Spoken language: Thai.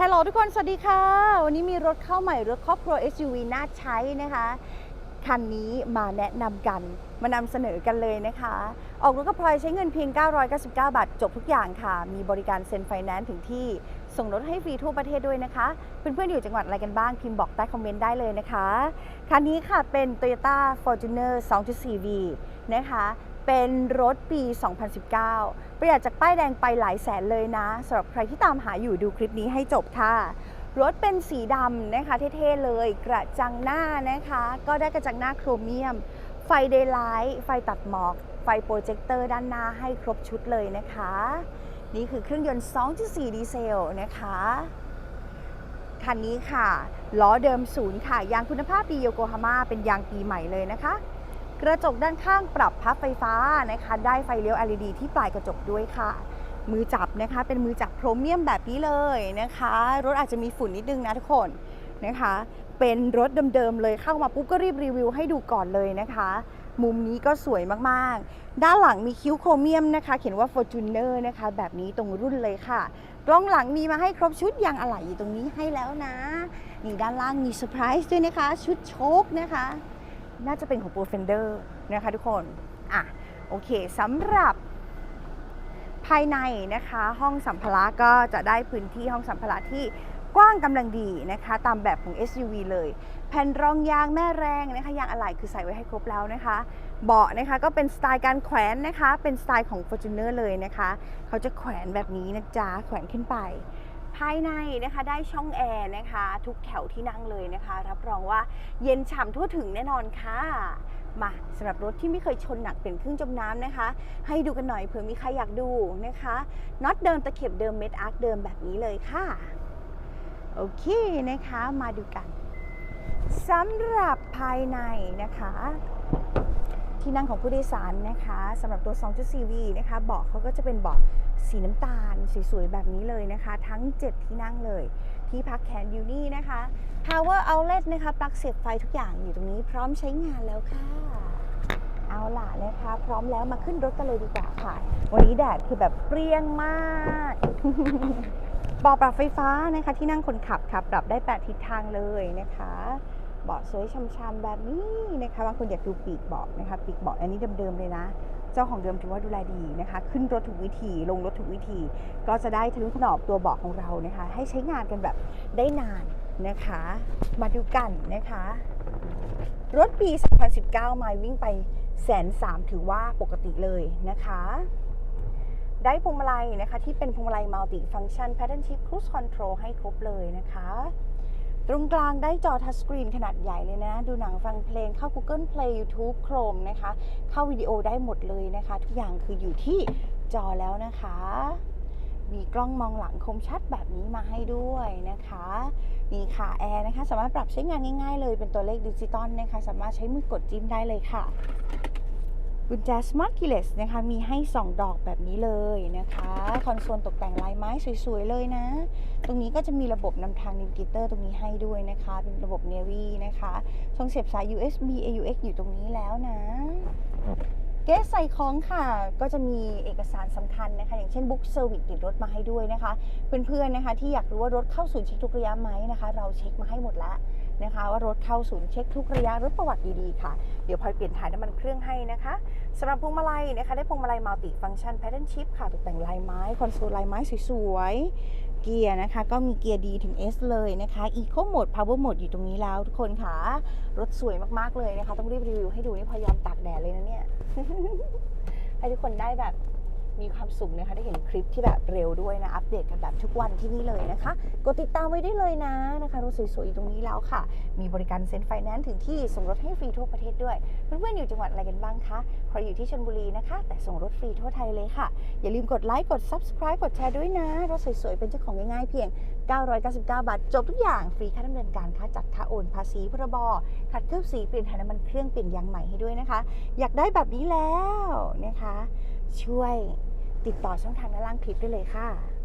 ฮัลโหลทุกคน สวัสดีค่ะ วันนี้มีรถเข้าใหม่รถครอบครัว SUV น่าใช้นะคะ คันนี้มาแนะนำกัน มานำเสนอกันเลยนะคะ ออกรถกับพลอยใช้เงินเพียง 999 บาท จบทุกอย่างค่ะ มีบริการเซ็นไฟแนนซ์ถึงที่ ส่งรถให้ฟรีทั่วประเทศด้วยนะคะ เพื่อนๆอยู่จังหวัดอะไรกันบ้าง พิมพ์บอกใต้คอมเมนต์ได้เลยนะคะ คันนี้ค่ะเป็น Toyota Fortuner 2.4V นะคะ เป็นรถปี 2019 ประหยัดจากป้ายแดงไปหลายแสนเลยนะสำหรับใครที่ตามหาอยู่ดูคลิปนี้ให้จบค่ะ รถเป็นสีดำนะคะเท่ๆเลย กระจังหน้านะคะ ก็ได้กระจังหน้าโครเมียม ไฟเดย์ไลท์ไฟตัดหมอก ไฟโปรเจคเตอร์ด้านหน้าให้ครบชุดเลยนะคะ นี่คือเครื่องยนต์ 2.4 ดีเซลนะคะคันนี้ค่ะล้อเดิมศูนย์ค่ะ ยางคุณภาพดีโยโกฮาม่าเป็นยางปีใหม่เลยนะคะ กระจกด้านข้างปรับพับไฟฟ้านะคะ ได้ไฟเลี้ยว LED ที่ปลายกระจกด้วยค่ะ มือจับนะคะ เป็นมือจับโครเมียมแบบนี้เลยนะคะ รถอาจจะมีฝุ่นนิดนึงนะทุกคนนะคะ เป็นรถเดิมๆเลยเข้ามาปุ๊บก็รีบรีวิวให้ดูก่อนเลยนะคะ มุมนี้ก็สวยมากๆ ด้านหลังมีคิ้วโครเมียมนะคะ เขียนว่า Fortuner นะคะ แบบนี้ตรงรุ่นเลยค่ะ กล้องหลังมีมาให้ครบชุดยางอะไหล่อยู่ตรงนี้ให้แล้วนะ นี่ด้านล่างมีเซอร์ไพรส์ด้วยนะคะ ชุดโชคนะคะ น่าจะเป็นของ Pro Fender นะคะทุกคน อะ โอเคสำหรับภายในนะคะห้องสัมภาระก็จะได้พื้นที่ห้องสัมภาระที่กว้างกำลังดีนะคะ ตามแบบของ SUV เลย แผ่นรองยางแม่แรงนะคะยางอะไหล่คือใส่ไว้ให้ครบแล้วนะคะ เบาะนะคะก็เป็นสไตล์การแขวนนะคะ เป็นสไตล์ของ Fortuner เลยนะคะ เขาจะแขวนแบบนี้นะจ๊ะแขวนขึ้นไป ภายในนะคะได้ช่องแอร์นะคะ ทุกแถวที่นั่งเลยนะคะ รับรองว่าเย็นฉ่ำทั่วถึงแน่นอนค่ะมาสำหรับรถที่ไม่เคยชนหนักเป็นเครื่องจมน้ำนะคะ ให้ดูกันหน่อยเผื่อมีใครอยากดูนะคะน็อตเดิมตะเข็บเดิมเม็ดอาร์คเดิมแบบนี้เลยค่ะ โอเคนะคะมาดูกันสำหรับภายในนะคะ ที่นั่งของผู้โดยสารนะคะสำหรับตัว 2.4V นะคะเบาะเขาก็จะเป็นเบาะ สีน้ำตาลสวยๆ แบบนี้เลยนะคะ ทั้ง 7 ที่นั่งเลย ที่พักแขนอยู่นี่นะคะ Power Outlet นะคะปลั๊กเสียบไฟทุกอย่างอยู่ตรงนี้พร้อมใช้งานแล้วค่ะ เอาล่ะนะคะ พร้อมแล้วมาขึ้นรถกันเลยดีกว่าค่ะ วันนี้แดดคือแบบเปรี้ยงมากเบาะปรับไฟฟ้านะคะ ที่นั่งคนขับค่ะปรับได้ 8 ทิศทางเลยนะคะเบาะสวยช้ำๆแบบนี้นะคะบางคนอยากดูปีกเบาะนะคะ ปีกเบาะอันนี้เดิมๆเลยนะ เจ้าของเดิมถือว่าดูแลดีนะคะ ขึ้นรถถูกวิธี ลงรถถูกวิธี ก็จะได้ทะนุถนอมตัวเบาะของเรานะคะ ให้ใช้งานกันแบบได้นานนะคะ มาดูกันนะคะ รถปี 2019 มาวิ่งไปแสนสามถือว่าปกติเลยนะคะ ได้พวงมาลัยนะคะ ที่เป็นพวงมาลัยมัลติฟัง c t ชัน Pattern Shift Cruise Control ให้ครบเลยนะคะ ตรงกลางได้จอทัชสกรีนขนาดใหญ่เลยนะ ดูหนังฟังเพลงเข้า Google Play YouTube Chrome นะคะ เข้าวิดีโอได้หมดเลยนะคะ ทุกอย่างคืออยู่ที่จอแล้วนะคะ มีกล้องมองหลังคมชัดแบบนี้มาให้ด้วยนะคะ มีขาแอร์นะคะ สามารถปรับใช้งานง่ายๆเลยเป็นตัวเลขดิจิตอลนะคะ สามารถใช้มือกดจิ้มได้เลยค่ะ กุญแจ Smart Keyless นะคะมีให้ 2 ดอกแบบนี้เลยนะคะ คอนโซลตกแต่งลายไม้สวยๆเลยนะ ตรงนี้ก็จะมีระบบนำทางนิวเกเตอร์ตรงนี้ให้ด้วยนะคะ เป็นระบบ Navy นะคะช่องเสียบสาย USB AUX อยู่ตรงนี้แล้วนะเกสใส่ของค่ะ ก็จะมีเอกสารสำคัญนะคะ อย่างเช่นบุ๊กเซอร์วิสติดรถมาให้ด้วยนะคะ เพื่อนๆนะคะ ที่อยากรู้ว่ารถเข้าศูนย์เช็คทุกระยะไหมนะคะ เราเช็คมาให้หมดแล้ว นะคะ ว่ารถเข้าศูนย์เช็คทุกระยะรถประวัติดีๆค่ะ เดี๋ยวพลอยเปลี่ยนถ่ายน้ำมันเครื่องให้นะคะสำหรับพวงมาลัยนะคะ ได้พวงมาลัยมัลติฟัง c t ชัน Pattern Shift ค่ะตกแต่งลายไม้คอนโซลลายไม้สวยๆเกียร์นะคะ ก็มีเกียร์ดีถึง S เลยนะคะ Eco Mode Power Mode อยู่ตรงนี้แล้วทุกคนค่ะ รถสวยมากๆเลยนะคะ ต้องรีบรีวิวให้ดูนี่พยายามตากแดดเลยนะเนี่ยให้ทุกคนได้แบบ มีความสุขนะคะได้เห็นคลิปที่แบบเร็วด้วยนะ อัปเดตกันแบบทุกวันที่นี่เลยนะคะ กดติดตามไว้ได้เลยนะนะคะรถสวยๆตรงนี้แล้วค่ะ มีบริการเซ็นไฟแนนซ์ถึงที่ส่งรถให้ฟรีทั่วประเทศด้วยเพื่อนๆอยู่จังหวัดอะไรกันบ้างคะใครอยู่ที่ชลบุรีนะคะ แต่ส่งรถฟรีทั่วไทยเลยค่ะ อย่าลืมกดไลค์กด subscribe กดแชร์ด้วยนะรถสวยๆเป็นเจ้าของง่ายๆเพียง 999 บาท จบทุกอย่างฟรีค่าดำเนินการค่าจัดค่าโอนภาษีพรบขัดเคลือบสีเปลี่ยนถ่ายน้ำมันเครื่องเปลี่ยนยางใหม่ให้ด้วยนะคะ อยากได้แบบนี้แล้วนะคะ ช่วย ติดต่อช่องทางด้านล่างคลิปได้เลยค่ะ